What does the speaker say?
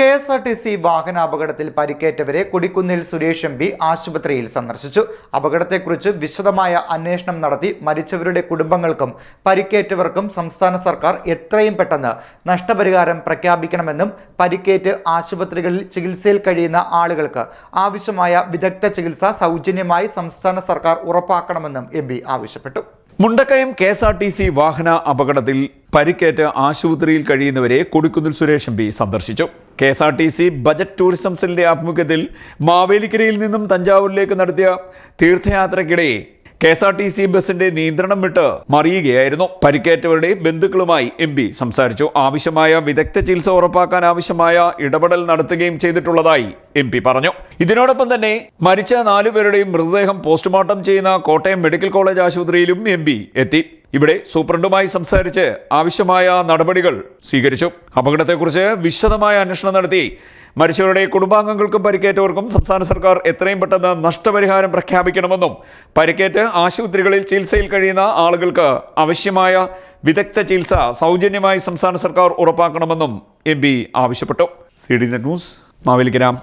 K S R T C വാഹനാപകടത്തിൽ പരിക്കേറ്റവരെ Kodikunnil Suresh M P ആശുപത്രിയിൽ സന്ദർശിച്ചു. അപകടത്തെക്കുറിച്ച് വിശദമായ അന്വേഷണം നടത്തി മരിച്ചവരുടെ കുടുംബങ്ങൾക്കും പരിക്കേറ്റവർക്കും സംസ്ഥാന സർക്കാർ എത്രയും പെട്ടെന്ന് നഷ്ടപരിഹാരം പ്രഖ്യാപിക്കണമെന്നും പരിക്കേറ്റ് ആശുപത്രികളിൽ ചികിത്സയിൽ കഴിയുന്ന ആളുകൾക്ക് ആവശ്യമായ വിദഗ്ധ ചികിത്സ സൗജന്യമായി സംസ്ഥാന സർക്കാർ ഉറപ്പാക്കണമെന്നും എം ആവശ്യപ്പെട്ടു. Mundakayam K S R T C വാഹന അപകടത്തിൽ പരിക്കേറ്റ് ആശുപത്രിയിൽ കഴിയുന്നവരെ കൊടിക്കുന്നിൽ സുരേഷ് എം സന്ദർശിച്ചു. K S R T C budget tourism സെല്ലിന്റെ ആഭിമുഖ്യത്തിൽ മാവേലിക്കരയിൽ നിന്നും തഞ്ചാവൂരിലേക്ക് നടത്തിയ തീർത്ഥയാത്രയ്ക്കിടെ K S R T C ബസിന്റെ നിയന്ത്രണം വിട്ട് മറിയുകയായിരുന്നു. പരിക്കേറ്റവരുടെ ബന്ധുക്കളുമായി എം പി സംസാരിച്ചു. ആവശ്യമായ വിദഗ്ധ ചികിത്സ ഉറപ്പാക്കാൻ ആവശ്യമായ ഇടപെടൽ നടത്തുകയും ചെയ്തിട്ടുള്ളതായി എം പി പറഞ്ഞു. ഇതിനോടൊപ്പം തന്നെ മരിച്ച നാലുപേരുടെയും മൃതദേഹം പോസ്റ്റ്മോർട്ടം ചെയ്യുന്ന കോട്ടയം മെഡിക്കൽ കോളേജ് ആശുപത്രിയിലും എം എത്തി. ഇവിടെ സൂപ്രണ്ടുമായി സംസാരിച്ച് ആവശ്യമായ നടപടികൾ സ്വീകരിച്ചു. അപകടത്തെക്കുറിച്ച് വിശദമായ അന്വേഷണം നടത്തി. മരിച്ചവരുടെ കുടുംബാംഗങ്ങൾക്കും പരിക്കേറ്റവർക്കും സംസ്ഥാന സർക്കാർ എത്രയും പെട്ടെന്ന് നഷ്ടപരിഹാരം പ്രഖ്യാപിക്കണമെന്നും പരിക്കേറ്റ് ആശുപത്രികളിൽ ചികിത്സയിൽ കഴിയുന്ന ആളുകൾക്ക് ആവശ്യമായ വിദഗ്ധ ചികിത്സ സൗജന്യമായി സംസ്ഥാന സർക്കാർ ഉറപ്പാക്കണമെന്നും എം ആവശ്യപ്പെട്ടു. C D news Mavelikkara.